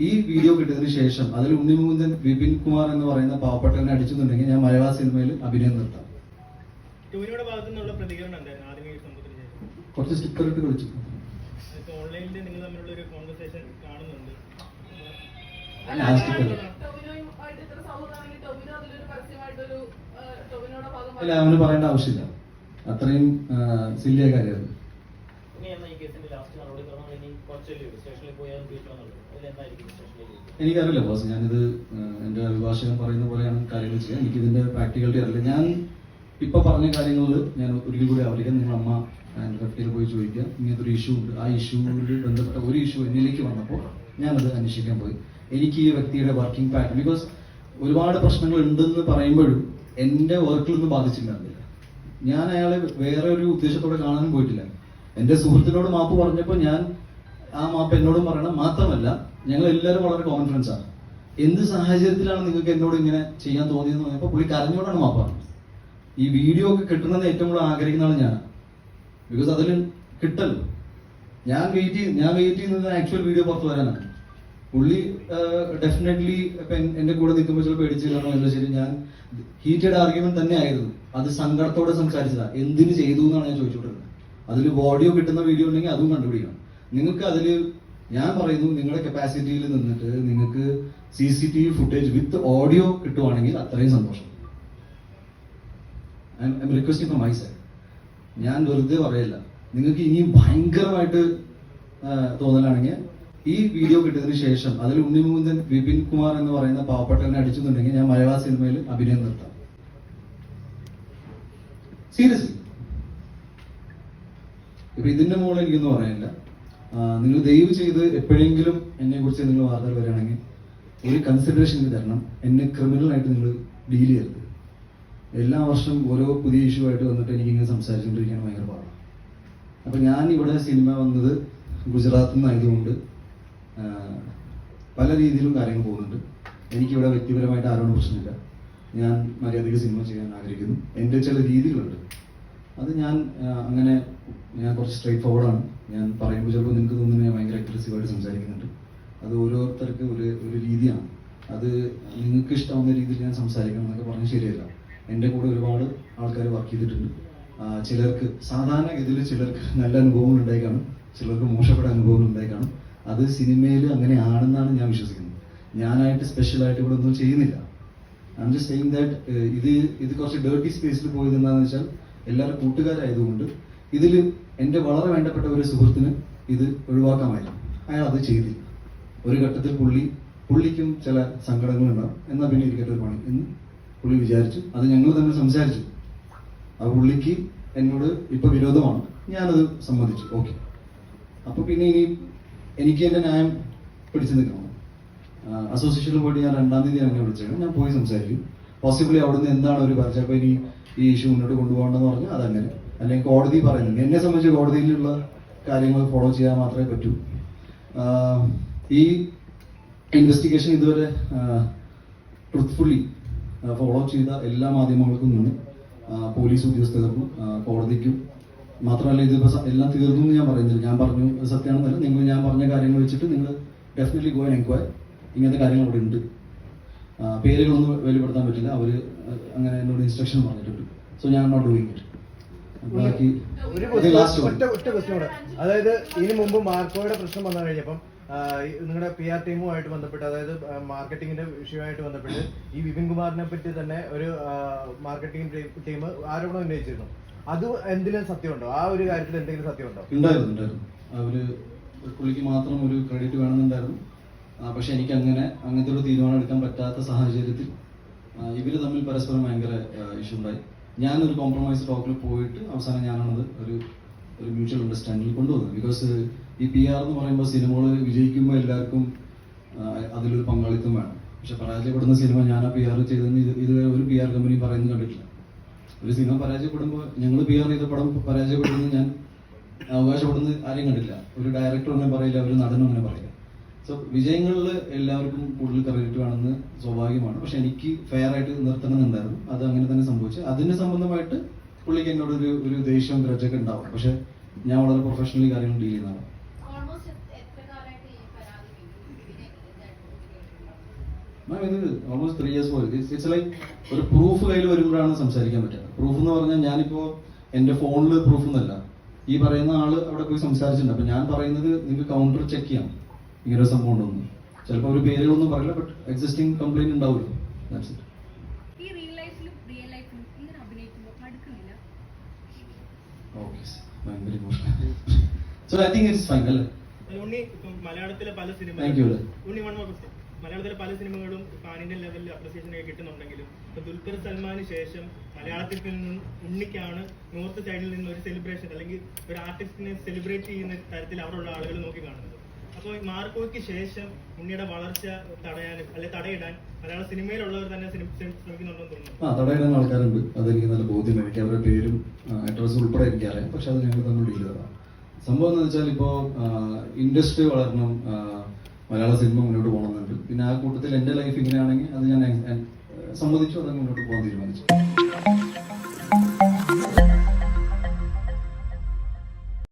ഈ വീഡിയോ കിട്ടിയതിന് ശേഷം അതിൽ ഉണ്ണിമുകുന്ദൻ വിപിൻ കുമാർ എന്ന് പറയുന്ന പാവപ്പെട്ടവനെ അടിച്ചെന്നുണ്ടെങ്കിൽ ഞാൻ മലയാള സിനിമയിൽ അഭിനയം നിർത്താം. കുറച്ച് സ്റ്റിക്കർ ഇട്ട് കളിച്ചു അല്ല അവന് പറയേണ്ട ആവശ്യമില്ല. അത്രയും സില്ലിയ കാര്യമായിരുന്നു. എനിക്കറിയില്ല ബോസ് ഞാനിത് എന്റെ അഭിഭാഷകൻ പറയുന്ന പോലെയാണ് കാര്യങ്ങൾ ചെയ്യുക. എനിക്ക് ഇതിന്റെ പ്രാക്ടിക്കാലിറ്റി അറിയില്ല. ഞാൻ ഇപ്പൊ പറഞ്ഞ കാര്യങ്ങളിൽ ഞാൻ ഒരിക്കൽ കൂടി ആവർത്തിക്കാം നിങ്ങൾ അമ്മ കട്ടിയിൽ പോയി ചോദിക്കുക. ഇങ്ങനത്തെ ഒരു ഇഷ്യൂ ഉണ്ട്. ആ ഇഷ്യൂവിൽ ബന്ധപ്പെട്ട ഒരു ഇഷ്യൂ എന്നിലേക്ക് വന്നപ്പോൾ ഞാനത് അന്വേഷിക്കാൻ പോയി. എനിക്ക് ഈ വ്യക്തിയുടെ വർക്കിംഗ് പാറ്റേൺ ബിക്കോസ് ഒരുപാട് പ്രശ്നങ്ങൾ ഉണ്ടെന്ന് പറയുമ്പോഴും എന്റെ വർക്കിലൊന്നും ബാധിച്ചിട്ടുണ്ടായിരുന്നില്ല. ഞാൻ അയാളെ വേറെ ഒരു ഉദ്ദേശത്തോടെ കാണാനും പോയിട്ടില്ല. എന്റെ സുഹൃത്തിനോട് മാപ്പ് പറഞ്ഞപ്പോൾ ഞാൻ ആ മാപ്പ് എന്നോടും പറയണം. മാത്രമല്ല ഞങ്ങൾ എല്ലാവരും വളരെ കോൺഫിഡൻസ് ആണ്. എന്ത് സാഹചര്യത്തിലാണ് നിങ്ങൾക്ക് എന്നോട് ഇങ്ങനെ ചെയ്യാൻ തോന്നിയെന്ന് പറഞ്ഞപ്പോൾ പുള്ളി കരഞ്ഞോടാണ് മാപ്പ് പറഞ്ഞത്. ഈ വീഡിയോ ഒക്കെ കിട്ടണമെന്ന് ഏറ്റവും കൂടുതൽ ആഗ്രഹിക്കുന്നതാണ് ഞാൻ ബിക്കോസ് അതിൽ കിട്ടല്ലോ. ഞാൻ വെയിറ്റ് ചെയ്ത് ഞാൻ വെയിറ്റ് ചെയ്യുന്നത് ആക്ച്വൽ വീഡിയോ പുറത്ത് വരാനാണ്. പുള്ളി ഡെഫിനറ്റ്ലി ഇപ്പൊ എന്റെ കൂടെ നിൽക്കുമ്പോൾ ചിലപ്പോൾ പേടിച്ച് കാണോ എന്താ ശരി ഞാൻ ഹീറ്റഡ് ആർഗ്യുമെന്റ് തന്നെ ആയിരുന്നു അത് സങ്കടത്തോടെ സംസാരിച്ചതാണ് എന്തിന് ചെയ്തു എന്നാണ് ഞാൻ ചോദിച്ചുകൊണ്ടിരുന്നത്. അതിൽ ഓഡിയോ കിട്ടുന്ന വീഡിയോ ഉണ്ടെങ്കിൽ അതും കണ്ടുപിടിക്കണം. നിങ്ങൾക്ക് അതിൽ ഞാൻ പറയുന്നു നിങ്ങളുടെ കപ്പാസിറ്റിയിൽ നിന്നിട്ട് നിങ്ങൾക്ക് C C T V footage with audio കിട്ടുവാണെങ്കിൽ അത്രയും സന്തോഷം. I requesting for my side ഞാൻ വെറുതെ പറയല്ല. നിങ്ങൾക്ക് ഇനിയും ഭയങ്കരമായിട്ട് തോന്നലാണെങ്കിൽ ഈ വീഡിയോ കിട്ടിയതിന് ശേഷം അതിൽ ഉണ്ണിമുകുന്ദൻ വിപിൻ കുമാർ എന്ന് പറയുന്ന പാവപ്പെട്ടനെ അടിച്ചെന്നുണ്ടെങ്കിൽ ഞാൻ മലയാള സിനിമയിൽ അഭിനയം നിർത്താം. സീരിയസ്ലി ഇപ്പൊ ഇതിന്റെ മുകളിൽ എനിക്കൊന്നും പറയാനില്ല. നിങ്ങൾ ദയവ് ചെയ്ത് എപ്പോഴെങ്കിലും എന്നെ കുറിച്ച് നിങ്ങൾ വാർത്തകൾ വരികയാണെങ്കിൽ ഒരു കൺസിഡറേഷൻ തരണം. എന്നെ ക്രിമിനൽ ആയിട്ട് നിങ്ങൾ ഡീൽ ചെയ്യരുത്. എല്ലാ വർഷവും ഓരോ പുതിയ ഇഷ്യൂ ആയിട്ട് വന്നിട്ട് എനിക്ക് ഇങ്ങനെ സംസാരിച്ചുകൊണ്ടിരിക്കാൻ ഭയങ്കര പാടാണ് അപ്പൊ ഞാൻ ഇവിടെ സിനിമ വന്നത് ഗുജറാത്തിൽ നിന്നായതുകൊണ്ട് പല രീതിയിലും കാര്യങ്ങൾ പോകുന്നുണ്ട്. എനിക്കിവിടെ വ്യക്തിപരമായിട്ട് ആരോടും പ്രശ്നമില്ല. ഞാൻ മര്യാദയ്ക്ക് സിനിമ ചെയ്യാൻ ആഗ്രഹിക്കുന്നു. എന്റെ ചില രീതികളുണ്ട്. അത് ഞാൻ അങ്ങനെ ഞാൻ കുറച്ച് സ്ട്രൈറ്റ് ഫോർവേഡാണ് ഞാൻ പറയുമ്പോൾ ചിലപ്പോൾ നിങ്ങൾക്ക് തോന്നുന്നു ഞാൻ ഭയങ്കര അഗ്രസീവായിട്ട് സംസാരിക്കുന്നുണ്ട്. അത് ഓരോരുത്തർക്ക് ഒരു ഒരു രീതിയാണ്. അത് നിങ്ങൾക്ക് ഇഷ്ടമാവുന്ന രീതിയിൽ ഞാൻ സംസാരിക്കണം എന്നൊക്കെ പറഞ്ഞാൽ ശരിയല്ല. എന്റെ കൂടെ ഒരുപാട് ആൾക്കാർ വർക്ക് ചെയ്തിട്ടുണ്ട്. ചിലർക്ക് സാധാരണ ഇതിൽ ചിലർക്ക് നല്ല അനുഭവങ്ങൾ ഉണ്ടായി കാണും ചിലർക്ക് മോശപ്പെട്ട അനുഭവങ്ങൾ ഉണ്ടായി കാണും അത് സിനിമയിൽ അങ്ങനെ ആണെന്നാണ് ഞാൻ വിശ്വസിക്കുന്നത്. ഞാനായിട്ട് സ്പെഷ്യലായിട്ട് ഇവിടെ ഒന്നും ചെയ്യുന്നില്ല. ഐ ജസ്റ്റ് സെയിങ് ദാറ്റ് ഇത് ഇത് കുറച്ച് ഡേർട്ടി സ്പേസിൽ പോയത് എന്താണെന്ന് വെച്ചാൽ എല്ലാവരും കൂട്ടുകാരായതുകൊണ്ട് ഇതിൽ എന്റെ വളരെ വേണ്ടപ്പെട്ട ഒരു സുഹൃത്തിന് ഇത് ഒഴിവാക്കാമായിരുന്നു. അയാൾ അത് ചെയ്തില്ല. ഒരു ഘട്ടത്തിൽ പുള്ളി പുള്ളിക്കും ചില സങ്കടങ്ങളുണ്ടാവും എന്നാൽ പിന്നെ ഇരിക്കട്ടെ ഒരു പണി. എന്ന് പുള്ളി വിചാരിച്ചു. അത് ഞങ്ങൾ തന്നെ സംസാരിച്ചു. ആ പുള്ളിക്ക് എന്നോട് ഇപ്പോൾ വിരോധമാണ്. ഞാനത് സമ്മതിച്ചു. ഓക്കെ. അപ്പോൾ പിന്നെ ഇനി എനിക്ക് എന്റെ ന്യായം പിടിച്ചു നിൽക്കണം. അസോസിയേഷനിൽ പോയിട്ട് ഞാൻ രണ്ടാം തീയതി അങ്ങനെ വിളിച്ചാണ്. ഞാൻ പോയി സംസാരിക്കും. പോസിബിളി അവിടുന്ന് എന്താണ് ഒരു പറഞ്ഞപ്പോൾ ഇനി ഈ ഇഷ്യൂ മുന്നോട്ട് കൊണ്ടുപോകണമെന്ന് പറഞ്ഞാൽ അതങ്ങനെ. അല്ലെങ്കിൽ കോടതി പറയുന്നു. എന്നെ സംബന്ധിച്ച് കോടതിയിലുള്ള കാര്യങ്ങൾ ഫോളോ ചെയ്യാൻ മാത്രമേ പറ്റൂ. ഈ ഇൻവെസ്റ്റിഗേഷൻ ഇതുവരെ ട്രുത്ത്ഫുള്ളി ഫോളോ ചെയ്ത എല്ലാ മാധ്യമങ്ങൾക്കും നിന്ന് പോലീസ് ഉദ്യോഗസ്ഥർക്കും കോടതിക്കും. മാത്രമല്ല ഇതിപ്പോൾ എല്ലാം തീർന്നു എന്ന് ഞാൻ പറയുന്നില്ല. ഞാൻ പറഞ്ഞു സത്യമാണെന്നല്ല. നിങ്ങൾ ഞാൻ പറഞ്ഞ കാര്യങ്ങൾ വെച്ചിട്ട് നിങ്ങൾ ഡെഫിനറ്റ്ലി ഗോ ആൻഡ് എൻക്വയർ ഇങ്ങനത്തെ കാര്യങ്ങൾ അവിടെ ഉണ്ട്. പേരുകളൊന്നും വെളിപ്പെടുത്താൻ പറ്റില്ല. അവർ അങ്ങനെ എന്നോട് ഇൻസ്ട്രക്ഷൻ പറഞ്ഞിട്ടുണ്ട്. സോ ഞാൻ നോട്ട് ഡൂയിങ് ഇറ്റ് ബാക്കി ഒരു. ഒറ്റ അതായത് ഇതിനു മുമ്പ് മാർക്കോയുടെ പ്രശ്നം വന്നു കഴിഞ്ഞപ്പം നിങ്ങളുടെ പി ആർ ടീമുമായിട്ട് ബന്ധപ്പെട്ട് അതായത് മാർക്കറ്റിംഗിന്റെ വിഷയമായിട്ട് ബന്ധപ്പെട്ട് ഈ വിപിൻ കുമാറിനെ പറ്റി തന്നെ ഒരു മാർക്കറ്റിംഗ് ടീം ആരോപണം ഉന്നയിച്ചിരുന്നു. അത് എന്തിലും സത്യമുണ്ടോ? ആ ഒരു കാര്യത്തിൽ എന്തെങ്കിലും സത്യമുണ്ടോ? ഉണ്ടായിരുന്നു ഉണ്ടായിരുന്നു. അവർ പുള്ളിക്ക് മാത്രം ഒരു ക്രെഡിറ്റ് വേണമെന്നുണ്ടായിരുന്നു. പക്ഷെ എനിക്ക് അങ്ങനെ അങ്ങനത്തെ ഒരു തീരുമാനം എടുക്കാൻ പറ്റാത്ത സാഹചര്യത്തിൽ ഇവർ തമ്മിൽ പരസ്പരം ഭയങ്കര ഇഷ്യൂ ഉണ്ടായി. ഞാനൊരു കോംപ്രമൈസ് ടോക്കിൽ പോയിട്ട് അവസാനം ഞാനാണത് ഒരു ഒരു മ്യൂച്വൽ അണ്ടർസ്റ്റാൻഡിങ്ങിൽ കൊണ്ടുവന്നത്. ബിക്കോസ് ഈ പി ആർ എന്ന് പറയുമ്പോൾ സിനിമകൾ വിജയിക്കുമ്പോൾ എല്ലാവർക്കും അതിലൊരു പങ്കാളിത്തം വേണം. പക്ഷെ പരാജയപ്പെടുന്ന സിനിമ ഞാൻ ആ പി ആർ ചെയ്തെന്ന് ഇത് ഇതുവരെ ഒരു പി ആർ കമ്പനി പറയുന്നത് കണ്ടിട്ടില്ല. ഒരു സിനിമ പരാജയപ്പെടുമ്പോൾ ഞങ്ങൾ പി ആർ ചെയ്ത പടം പരാജയപ്പെടുന്നത് ഞാൻ അവകാശപ്പെടുന്നത് ആരെയും കണ്ടില്ല ഒരു ഡയറക്ടർ അങ്ങനെ പറയില്ല ഒരു നടനും അങ്ങനെ പറയില്ല. സോ വിജയങ്ങളിൽ എല്ലാവർക്കും കൂടുതൽ ക്രെഡിറ്റ് വേണമെന്ന് സ്വാഭാവികമാണ്. പക്ഷെ എനിക്ക് ഫെയർ ആയിട്ട് നിർത്തണം എന്നുണ്ടായിരുന്നു അത് അങ്ങനെ തന്നെ സംഭവിച്ചു. അതിന് സംബന്ധമായിട്ട് പുള്ളിക്ക് എന്നോട് ഒരു ഒരു ദേഷ്യം ഗ്രജൊക്കെ ഉണ്ടാവും. പക്ഷെ ഞാൻ വളരെ പ്രൊഫഷണലി കാര്യങ്ങൾ ഡീൽ ചെയ്യുന്നതാണ്. മാം ഇത് ഓൾമോസ്റ്റ് ത്രീ ഇയേഴ്സ് പോലെ ഇറ്റ്സ് ലൈക്ക് ഒരു പ്രൂഫ് കയ്യിൽ വരുമ്പോഴാണ് സംസാരിക്കാൻ പറ്റുക. പ്രൂഫ് എന്ന് പറഞ്ഞാൽ ഞാനിപ്പോൾ എന്റെ ഫോണിൽ പ്രൂഫ് എന്നല്ല. ഈ പറയുന്ന ആൾ അവിടെ പോയി സംസാരിച്ചിട്ടുണ്ട്. അപ്പൊ ഞാൻ പറയുന്നത് നിങ്ങൾക്ക് കൗണ്ടർ ചെക്ക് ചെയ്യാം. ഇങ്ങനെ ഒരു സംഭവം ഉണ്ടെന്ന് ചിലപ്പോൾ ഒരു പേരുകളൊന്നും പറയില്ല ബട്ട് എക്സിസ്റ്റിംഗ് കംപ്ലൈന്റ് ഉണ്ടാവില്ല ദാറ്റ്സ് sir. ഭയങ്കര emotional so I think it's fine അല്ലേ? ഉണ്ണി മലയാളത്തിലെ പല. സിനിമകളും ഉണ്ണി വൺ മോർ മലയാളത്തിലെ പല സിനിമകളും പാൻ ഇന്ത്യൻ ലെവലിൽ അപ്രിസിയേഷൻ ഒക്കെ കിട്ടുന്നുണ്ടെങ്കിലും ഇപ്പൊ ദുൽഖർ സൽമാന് ശേഷം മലയാളത്തിൽ നിന്നും ഉണ്ണിക്കാണ് നോർത്ത് സൈഡിൽ നിന്ന് ഒരു സെലിബ്രേഷൻ അല്ലെങ്കിൽ ഒരു ആർട്ടിസ്റ്റിനെ സെലിബ്രേറ്റ് ചെയ്യുന്ന തരത്തിൽ അവിടെയുള്ള ആളുകൾ നോക്കി കാണുന്നത്. അപ്പോൾ മാർക്കോയ്ക്ക് ശേഷം ഉണ്ണിയുടെ വളർച്ച തടയാൻ അല്ലെ തടയിടാൻ മലയാള സിനിമയിലുള്ളവർ തന്നെ ശ്രമി- ശ്രമി- ശ്രമിക്കുന്നുണ്ടെന്ന് തോന്നുന്നു. ആ തടയിടാൻ ആൾക്കാരുണ്ട്. അതെനിക്ക് നല്ല ബോധ്യം. എനിക്ക് അവരുടെ പേരും അഡ്രസ്സും ഉൾപ്പെടെ എനിക്കറിയാം. പക്ഷെ അത് ഞങ്ങൾ തമ്മിൽ ഡീൽ ചെയ്തതാണ്. സംഭവം എന്ന് വെച്ചാൽ ഇപ്പോൾ ഇൻഡസ്ട്രി വളരണം മലയാള സിനിമ മുന്നോട്ട് പോകണമെന്നുണ്ട്. പിന്നെ ആ കൂട്ടത്തിൽ എന്റെ ലൈഫ് ഇങ്ങനെയാണെങ്കിൽ അത് ഞാൻ സമ്മതിച്ചു അത് മുന്നോട്ട് പോകാൻ തീരുമാനിച്ചു.